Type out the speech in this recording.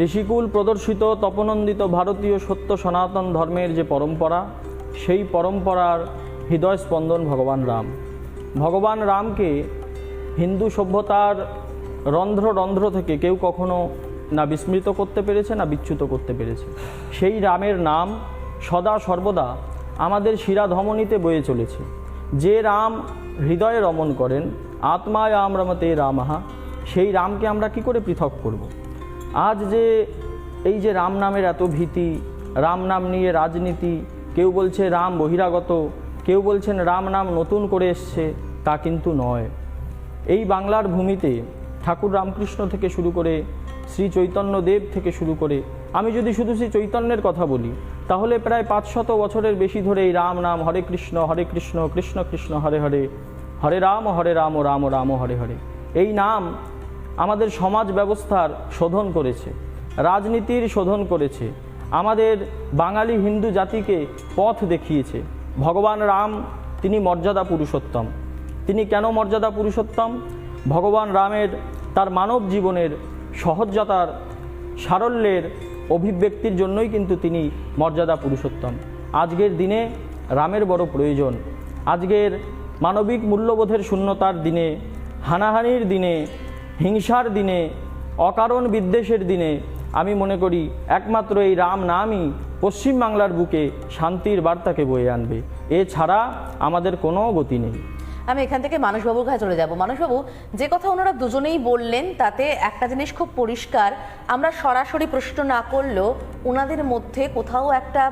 ঋষিকুল প্রদর্শিত তপনন্দিত ভারতীয় সত্য সনাতন ধর্মের যে পরম্পরা, সেই পরম্পরার হৃদয় স্পন্দন ভগবান রাম। ভগবান রামকে হিন্দু সভ্যতার রন্ধ্র রন্ধ্র থেকে কেউ কখনো না বিস্মৃত করতে পেরেছে, না বিচ্যুত করতে পেরেছে। সেই রামের নাম সদা সর্বদা আমাদের শিরা ধমনীতে বয়ে চলেছে। যে রাম হৃদয়ে রমণ করেন, আত্মায় আমরমতে রামাহা সেই রামকে আমরা কি করে পৃথক করব। আজ যে এই যে রাম নামের এত ভীতি, রাম নাম নিয়ে রাজনীতি, কেউ বলছে রাম বহিরাগত, কেউ বলছেন রাম নাম নতুন করে এসছে, তা কিন্তু নয়। এই বাংলার ভূমিতে ঠাকুর রামকৃষ্ণ থেকে শুরু করে শ্রী চৈতন্য দেব থেকে শুরু করে, আমি যদি শুধু শ্রী চৈতন্যের কথা বলি, তাহলে প্রায় পাঁচশত বছরের বেশি ধরে এই রাম নাম হরে কৃষ্ণ হরে কৃষ্ণ কৃষ্ণ কৃষ্ণ, হরে হরে হরে রাম হরে রাম রাম রাম, হরে হরে। এই নাম আমাদের সমাজ ব্যবস্থার শোধন করেছে, রাজনীতির শোধন করেছে, আমাদের বাঙালি হিন্দু জাতিকে পথ দেখিয়েছে। ভগবান রাম, তিনি মর্যাদা পুরুষোত্তম। তিনি কেন মর্যাদা পুরুষোত্তম? ভগবান রামের তার মানব জীবনের সহজতার, সারল্যের অভিব্যক্তির জন্যই কিন্তু তিনি মর্যাদা পুরুষোত্তম। আজকের দিনে রামের বড় প্রয়োজন। আজকের মানবিক মূল্যবোধের শূন্যতার দিনে, হানাহানির দিনে হিংসার দিনে, অকারণ বিদ্বেষের দিনে, আমি মনে করি একমাত্র এই রাম নামই পশ্চিমবাংলার বুকে শান্তির বার্তাকে বয়ে আনবে। এছাড়া আমাদের কোনো গতি নেই। আমি এখান থেকে মানসবাবুর কাছে চলে যাব। মানসবাবু, যে কথা ওনারা দুজনেই বললেন, তাতে একটা জিনিস খুব পরিষ্কার। আমরা সরাসরি প্রশ্ন না করলেও ওনাদের মধ্যে কোথাও একটা